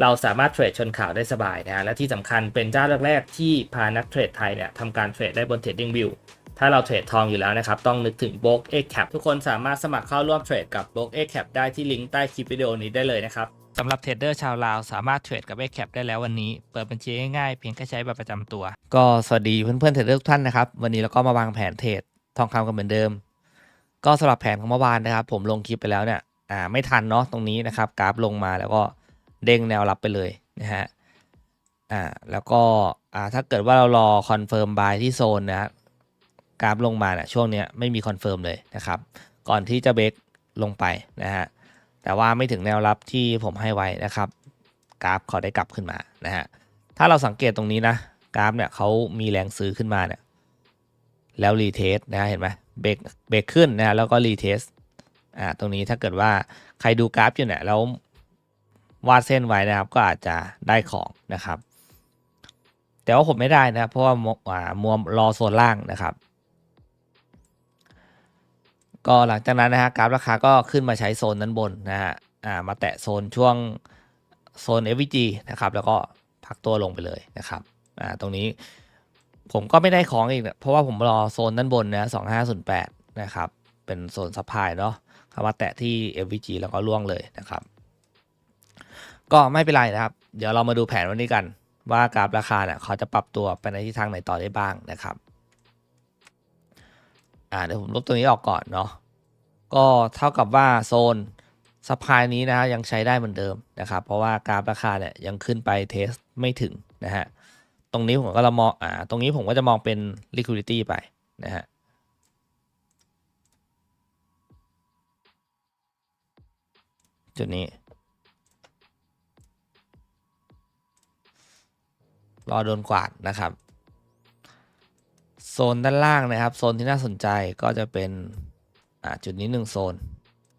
เราสามารถเทรดชนข่าวได้สบายนะฮะและที่สำคัญเป็นเจ้าแรกๆที่พานักเทรดไทยเนี่ยทำการเทรดได้บน Trading View ถ้าเราเทรดทองอยู่แล้วนะครับ ต้องนึกถึง b o k X Cap ทุกคนสามารถสมัครเข้าร่วมเทรดกับ b o k X Cap ได้ที่ลิงก์ใต้คลิปวิดีโอนี้ได้เลยนะครับสำหรับเทรดเดอร์ชาวลาวสามารถเทรดกับ X Cap ได้แล้ววันนี้ เปิดบัญชีง่ายๆเพียงแค่ใช้บัตรประจำตัว ก็สวัสดีเพื่อนๆเทรดเดอร์ทุกท่านนะครับ วันนี้เราก็มาวางแผนเทรดทองคำกันเหมือนเดิม ก็สำหรับแผนของเมื่อวานนะครับ ผมลงคลิปไปแล้วเนี่ยอ่าไม่ทันเนาะตรงนี้นะครับกราฟลงมาแล้วก็ เด้งแนวรับไปเลยนะฮะอ่าแล้วก็อ่าถ้าเกิดว่าเรารอคอนเฟิร์มบายที่โซนนะกราฟลงมาเนี่ยช่วงเนี้ยไม่มีคอนเฟิร์มเลยนะครับ ก่อนที่จะเบรกลงไปนะฮะแต่ว่าไม่ถึงแนวรับที่ผมให้ไว้นะครับกราฟเขาได้กลับขึ้นมานะฮะถ้าเราสังเกตตรงนี้นะกราฟเนี่ยเขามีแรงซื้อขึ้นมาเนี่ยแล้วรีเทสนะฮะเห็นไหมเบรกเบรกขึ้นนะฮะแล้วก็รีเทสอ่าตรงนี้ถ้าเกิดว่าใครดูกราฟอยู่เนี่ยแล้ว วาดเส้นไว้นะครับ ก็อาจจะได้ของนะครับ แต่ว่าผมไม่ได้นะครับเพราะว่ามัวอ่ามัวรอโซนล่างนะครับ ก็หลังจากนั้นนะฮะกราฟราคาก็ขึ้นมาใช้โซนนั้นบนนะฮะอ่ามาแตะโซนช่วงโซน FVG นะครับ แล้วก็พักตัวลงไปเลยนะครับอ่าตรงนี้ผมก็ไม่ได้ของอีกนะเพราะว่าผมรอโซนด้านบนนะ2508นะครับ เป็นโซนซัพพลายเนาะเข้ามาแตะที่ FVG แล้วก็ล่วงเลยนะครับ ก็ไม่เป็นไรนะครับ เดี๋ยวเรามาดูแผนวันนี้กัน ว่ากราฟราคาเนี่ยเขาจะปรับตัวไปในทิศทางไหนต่อได้บ้างนะครับ อ่าเดี๋ยวผมลบตัวนี้ออกก่อนเนาะก็เท่ากับว่าโซนสปายนี้นะฮะยังใช้ได้เหมือนเดิมนะครับ เพราะว่ากราฟราคาเนี่ยยังขึ้นไปเทสไม่ถึงนะฮะตรงนี้ผมก็เรามองอ่าตรงนี้ผมก็จะมองเป็น liquidity ไปนะฮะจุดนี้ รอโดนกวาดนะครับ โซนด้านล่างนะครับ โซนที่น่าสนใจก็จะเป็นจุดนี้หนึ่งโซน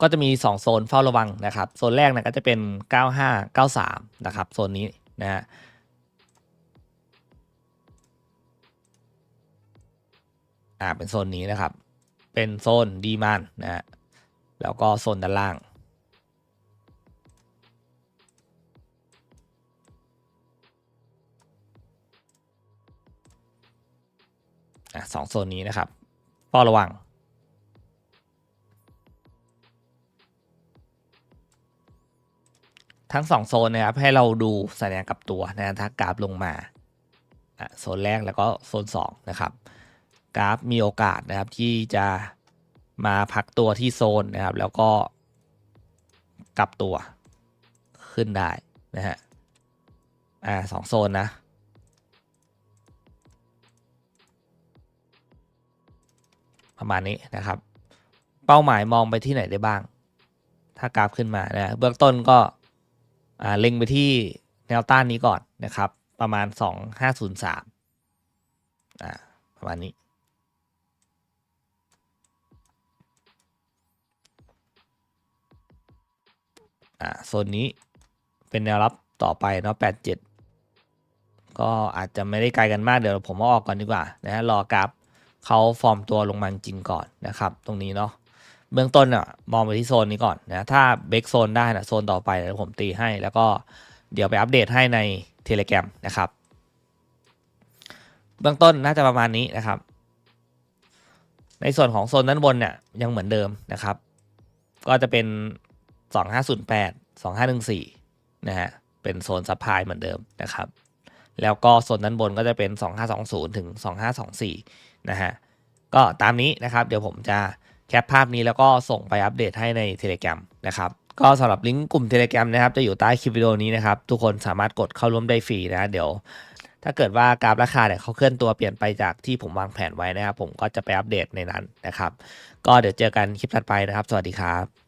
ก็จะมี 2 โซนเฝ้าระวังนะครับ โซนแรกนะก็จะเป็น 95 93 นะครับ โซนนี้นะฮะอ่าเป็นโซนนี้นะครับ เป็นโซนดีมานนะฮะแล้วก็โซนด้านล่าง อะสองโซนนี้นะครับเฝ้าระวัง ทั้งสองโซนนะครับให้เราดูสัญญาณกับตัวนะถ้ากราฟลงมาอะโซนแรกแล้วก็โซนสองนะครับ กราฟมีโอกาสนะครับที่จะมาพักตัวที่โซนนะครับ แล้วก็กลับตัวขึ้นได้นะฮะอ่าสองโซนนะ ประมาณนี้นะครับ เป้าหมายมองไปที่ไหนได้บ้าง ถ้ากราฟขึ้นมานะเบื้องต้นก็เล็งไปที่แนวต้านนี้ก่อนนะครับ ประมาณ 2503อ่าประมาณนี้อ่าโซนนี้เป็นแนวรับต่อไปเนาะ87 ก็อาจจะไม่ได้ไกลกันมากเดี๋ยวผมเอาออกก่อนดีกว่านะฮะรอกราฟ เขาฟอร์มตัวลงมาจริงก่อนนะครับ ตรงนี้เนาะเบื้องต้นอะมองไปที่โซนนี้ก่อนนะถ้าเบรกโซนได้นะโซนต่อไปเดี๋ยวผมตีให้ แล้วก็เดี๋ยวไปอัปเดตให้ใน Telegram นะครับ เบื้องต้นน่าจะประมาณนี้นะครับ ในส่วนของโซนด้านบนเนี่ยยังเหมือนเดิมนะครับ ก็จะเป็น 2508 2514นะฮะเป็นโซนซัพพลายเหมือนเดิมนะครับ แล้วก็โซนด้านบนก็จะเป็น 2520 ถึง 2524 นะฮะก็ตามนี้นะครับเดี๋ยวผมจะแคปภาพนี้แล้วก็ส่งไปอัปเดตให้ใน Telegram นะครับก็สำหรับลิงก์กลุ่ม Telegram นะครับจะอยู่ใต้คลิปวิดีโอนี้นะครับทุกคนสามารถกดเข้าร่วมได้ฟรีนะเดี๋ยว ถ้าเกิดว่ากราฟราคาเนี่ยเขาเคลื่อนตัวเปลี่ยนไปจากที่ผมวางแผนไว้นะครับ ผมก็จะไปอัปเดตในนั้นนะครับ ก็เดี๋ยวเจอกันคลิปถัดไปนะครับ สวัสดีครับ